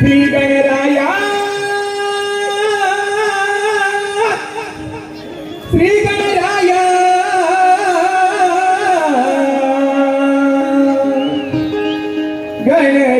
फिर गणराया श्री गणराया गणराया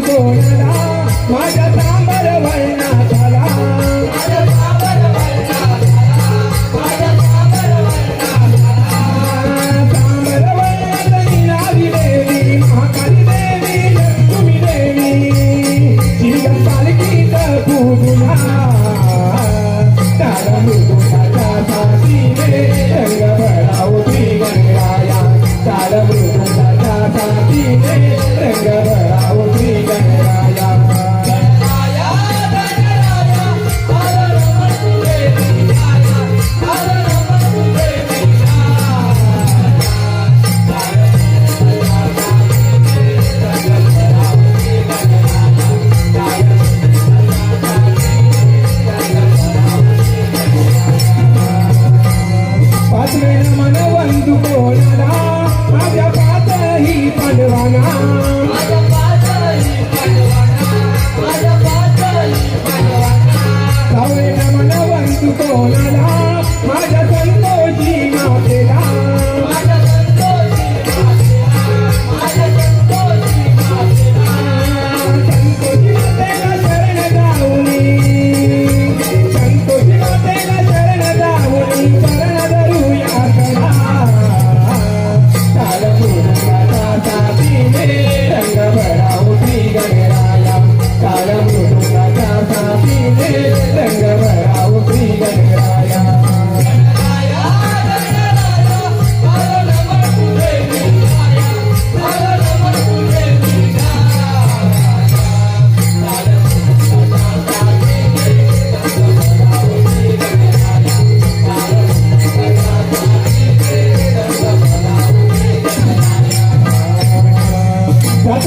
कोणाला माझ्या सांबर वळणा झाला सांबर वळणात निराली देवी महाकाली देवी लक्ष्मी देवी तिला पालखी तुला तारा मृदुकाच्या साथी रे रंग बळावती गंगाया तारा मृदुकाच्या साथी रे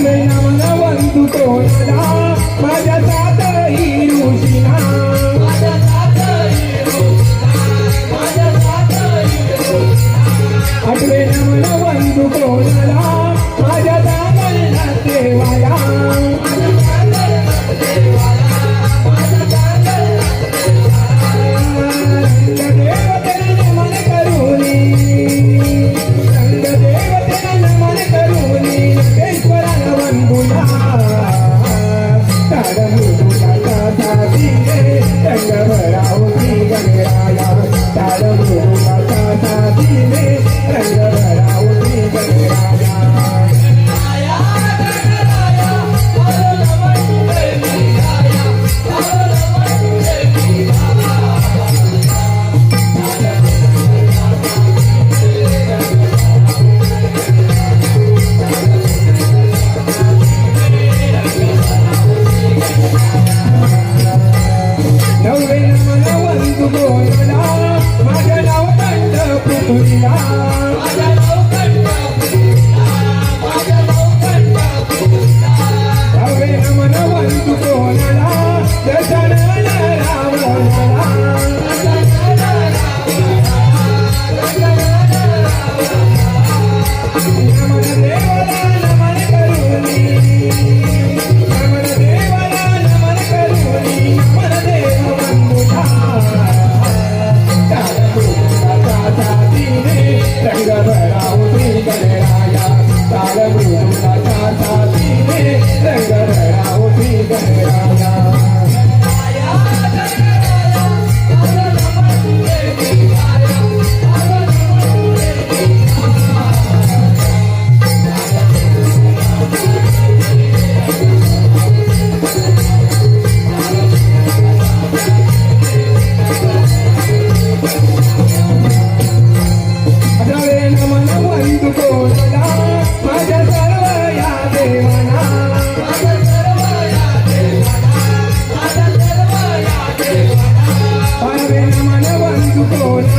नमनवंतु कोणाला माझ्या सातही ऋषीना आठवे नमनवंतु कोणाला Continua Obrigado.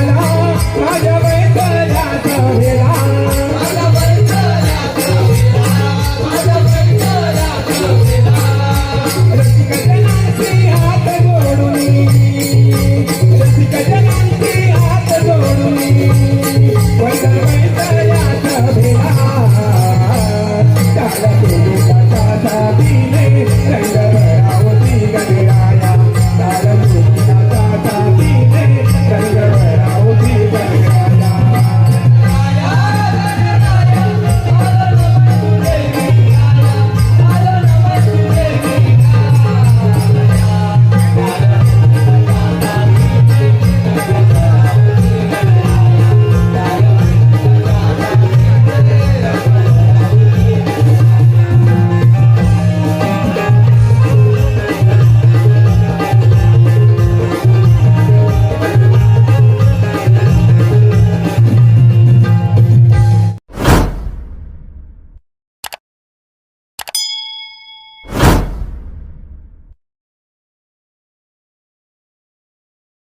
i Vaya, vaya.